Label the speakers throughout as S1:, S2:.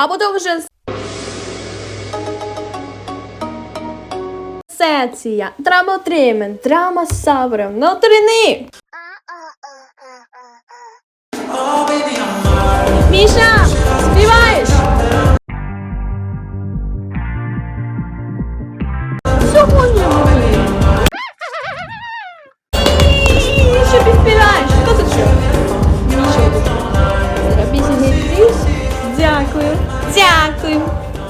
S1: А потім вже Сеція, драмотримен, драма сабрем, ну трини! Міша, співаєш? Сьогодні ми. Що підспіваєш? Дякую. Дякую.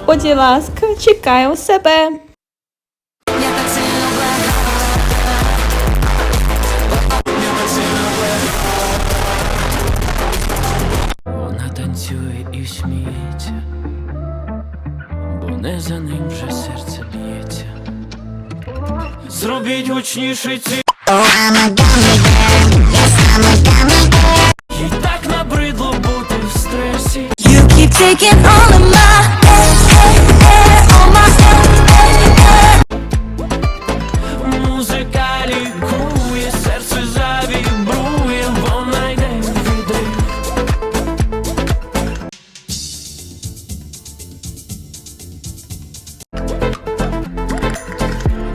S1: Будь ласка, чекаю себе.
S2: Вона танцює і сміється, бо не за ним вже серце б'ється. Зробіть гучніше ці.
S3: Taking all of my air, air, air, all my air, air, air.
S2: Музика лікує, серце завібрує, вона йде відрив.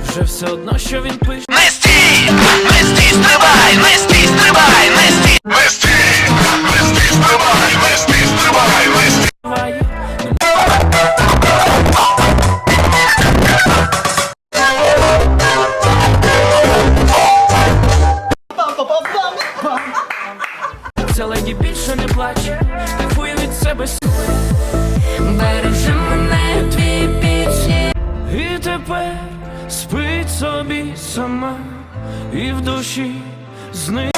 S2: Вже все одно, що він пише.
S4: Не стій! Не стій, стрибай! Не стій, стрибай!
S2: Ця леді більше не плаче, кайфує від себе
S3: Бережи мене твій пісні.
S2: І тепер спить собі сама, і в душі зни.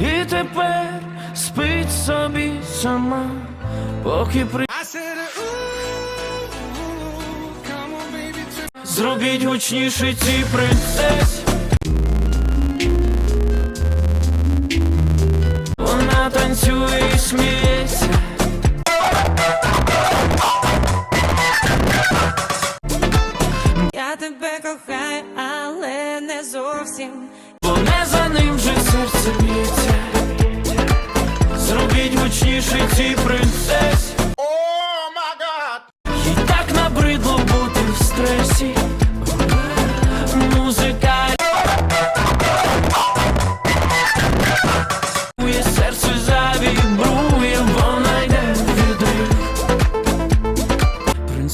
S2: І тепер спить собі сама, поки при. Зробіть гучніше ці принцесі. Танцює і сміється.
S3: Я тебе кохаю, але не зовсім.
S2: Бо не за ним вже серце б'ється. Зробіть гучніше ці принцесі.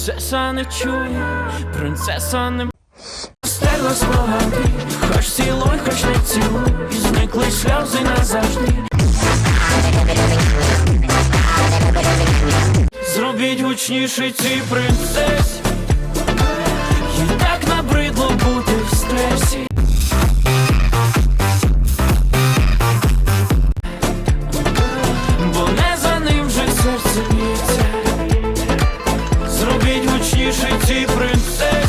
S2: Принцеса не чує, принцеса не Стерла спогади, хоч цілуй, хоч не цілуй, і зникли сльози назавжди. Зробіть гучніше ці принцесі. Їй так набридло бути в стресі. Зробіть ці принцесі.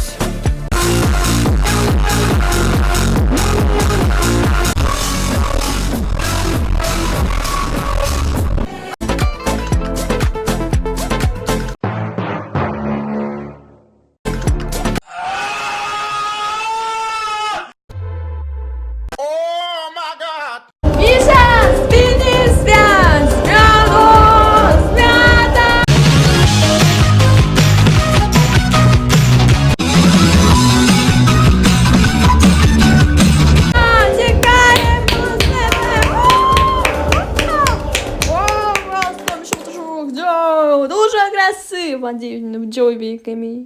S1: Дівчина, в джойбі мій.